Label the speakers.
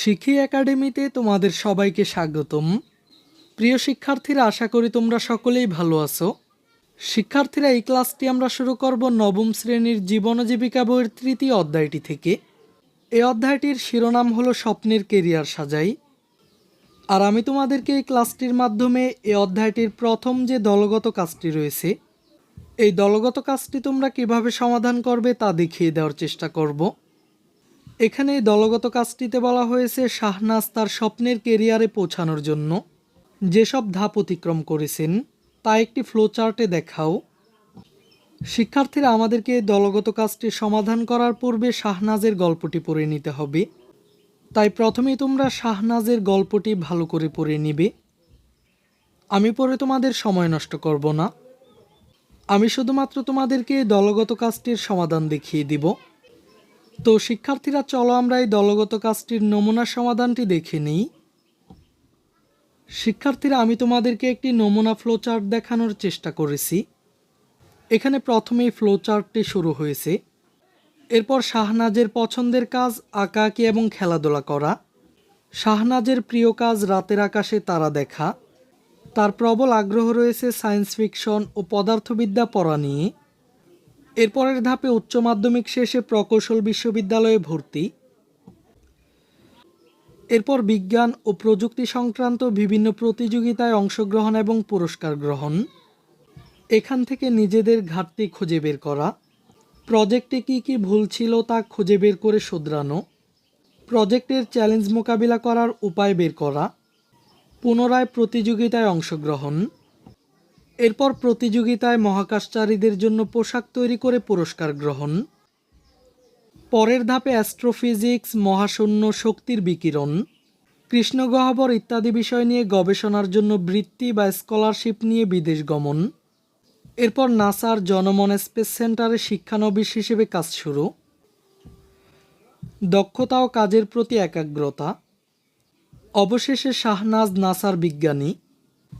Speaker 1: শিখি একাডেমিতে তোমাদের সবাইকে স্বাগতম। প্রিয় শিক্ষার্থীরা, আশা করি তোমরা সকলেই ভালো আছো। শিক্ষার্থীরা, এই ক্লাসটি আমরা শুরু করব নবম শ্রেণির জীবন জীবিকা বইয়ের তৃতীয় অধ্যায়টি থেকে। এই অধ্যায়টির শিরোনাম হলো স্বপ্নের কেরিয়ার সাজাই। আর আমি তোমাদেরকে এই ক্লাসটির মাধ্যমে এই অধ্যায়টির প্রথম যে দলগত কাজটি রয়েছে, এই দলগত কাজটি তোমরা কীভাবে সমাধান করবে তা দেখিয়ে দেওয়ার চেষ্টা করব। এখানে দলগত কাজটিতে বলা হয়েছে, শাহনাজ তার স্বপ্নের কেরিয়ারে পৌঁছানোর জন্য। যেসব ধাপ অতিক্রম করেছেন, তা একটি ফ্লোচার্টে দেখাও। শিক্ষার্থীরা আমাদেরকে দলগত কাজটি সমাধান করার পূর্বে শাহনাজের গল্পটি পড়ে নিতে হবে। তাই প্রথমে তোমরা শাহনাজের গল্পটি ভালো করে পড়ে নিবে। আমি পরে তোমাদের সময় নষ্ট করব না। আমি শুধুমাত্র তোমাদেরকে দলগত কাজটির সমাধান দেখিয়ে দিব। তো শিক্ষার্থীরা, চলো আমরা এই দলগত কাজটির নমুনা সমাধানটি দেখে নিই। শিক্ষার্থীরা, আমি তোমাদেরকে একটি নমুনা ফ্লোচার্ট দেখানোর চেষ্টা করেছি। এখানে প্রথমেই ফ্লোচার্টটি শুরু হয়েছে। এরপর শাহনাজের পছন্দের কাজ, আঁকাআঁকি এবং খেলাধুলা করা। শাহনাজের প্রিয় কাজ, রাতের আকাশে তারা দেখা। তার প্রবল আগ্রহ রয়েছে সায়েন্স ফিকশন ও পদার্থবিদ্যা পড়া নিয়ে। এরপরের ধাপে উচ্চ মাধ্যমিক শেষে প্রকৌশল বিশ্ববিদ্যালয়ে ভর্তি। এরপর বিজ্ঞান ও প্রযুক্তি সংক্রান্ত বিভিন্ন প্রতিযোগিতায় অংশগ্রহণ এবং পুরস্কার গ্রহণ। এখান থেকে নিজেদের ঘাটতি খুঁজে বের করা। প্রজেক্টে কী কী ভুল ছিল তা খুঁজে বের করে শুধরানো। প্রজেক্টের চ্যালেঞ্জ মোকাবিলা করার উপায় বের করা। পুনরায় প্রতিযোগিতায় অংশগ্রহণ। এরপর প্রতিযোগিতায় মহাকাশচারীদের জন্য পোশাক তৈরি করে পুরস্কার গ্রহণ। পরের ধাপে অ্যাস্ট্রোফিজিক্স, মহাশূন্য শক্তির বিকিরণ। কৃষ্ণগহ্বর ইত্যাদি বিষয় নিয়ে গবেষণার জন্য বৃত্তি বা স্কলারশিপ নিয়ে বিদেশ গমন। এরপর নাসার জনমন স্পেস সেন্টারে শিক্ষানবিশ হিসেবে কাজ শুরু। দক্ষতা ও কাজের প্রতি একাগ্রতা। অবশেষে শাহনাজ, নাসার বিজ্ঞানী।